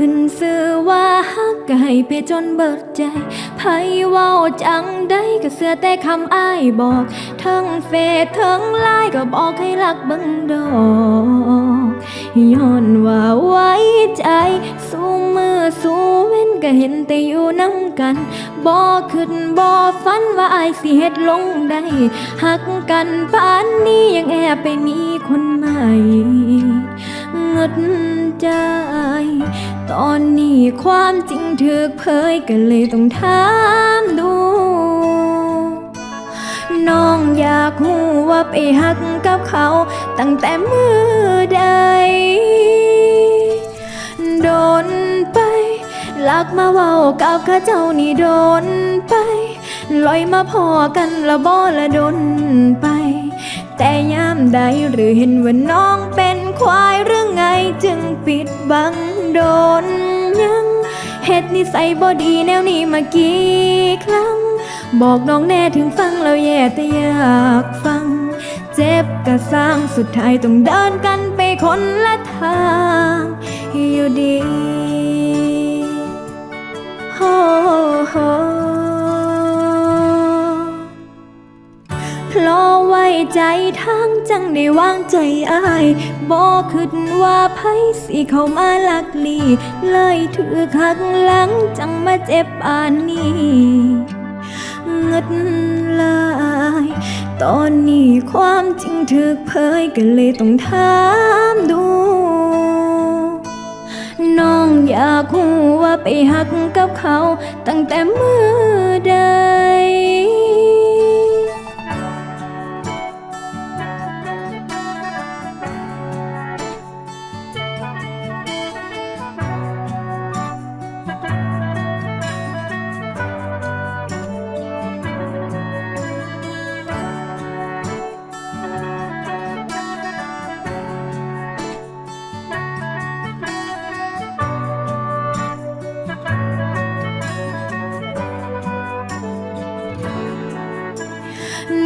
ขึ้นซื้อว่าฮักก็ให้ไปจนเบิดใจไผเว้าจังได้ก็เสือแต่คำอ้ายบอกทั้งเฟซทั้งไลน์ก็บอกให้รักเบิ่งดอกย้อนว่าไว้ใจ สู้มือสู้เว้นก็เห็นแต่อยู่น้ำกันบ่ขึ้นบ่ฝันว่าอายสิเฮ็ดลงได้หักกันปานนี้ยังแอบไปมีคนใหม่เงดใจ ตอนนี้ความจริงถูกเผยก็เลยต้องถามดู น้องอยากหูว่าไปหักกับเขา ตั้งแต่มือใด โดนไปลักมาเว้ากับข้าเจ้านี่โดนไปลอยมาพอกันละบ่ละโดนไป แต่ยามใดหรือเห็นว่าน้องเป็นควายหรือไงจึงปิดบังโดนยังเฮ็ดนิสัยบ่ดีแนวนี้มากี่ครั้ง บอกน้องแน่ถึงฟังแล้วแย่แต่อยากฟัง เจ็บกระสร้างสุดท้ายต้องเดินกันไปคนละทาง เพราะไว้ใจทางจังได้วางใจอายบอกคิดว่าไผสิเข้ามาลักลีเลยถือขักหลังจังมาเจ็บปานนี้เงิดลายตอนนี้ความจริงถูกเผยก็เลยต้องถามดูน้องอยากหูว่าไปหักกับเขา ตั้งแต่เมื่อใด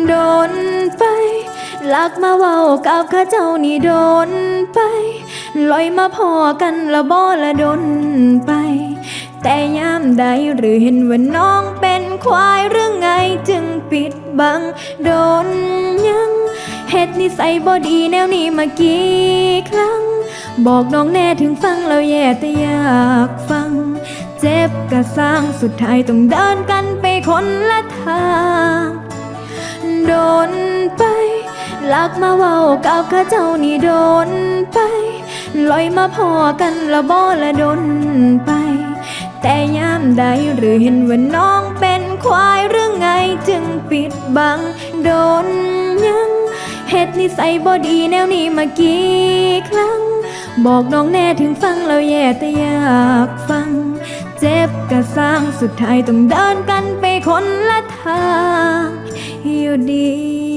โดนไปลักมาเว้ากับข้าเจ้านี่โดนไป ลอยมาพอกันละบ่ละดนไป แต่ยามใดหรือเห็นว่าน้องเป็นควายหรือไงจึงปิดบังโดนยังเฮ็ดนิสัยบ่ดีแนวนี้มากี่ครั้ง บอกน้องแน่ถึงฟังแล้วแย่แต่อยากฟัง เจ็บกระสร้างสุดท้ายต้องเดินกันไปคนละทาง โดนไปลักมาเว้ากับข้าเจ้านี่โดนไปลอยมาพอกันละบ่ละดนไป แต่ยามใดหรือเห็นว่าน้องเป็นควายหรือไงจึงปิดบังโดนยังเฮ็ดนิสัยบ่ดีแนวนี้มากี่ครั้ง บอกน้องแน่ถึงฟังแล้วแย่แต่อยากฟัง เจ็บกระสร้างสุดท้ายต้องเดินกันไป คนละทางอยู่ดี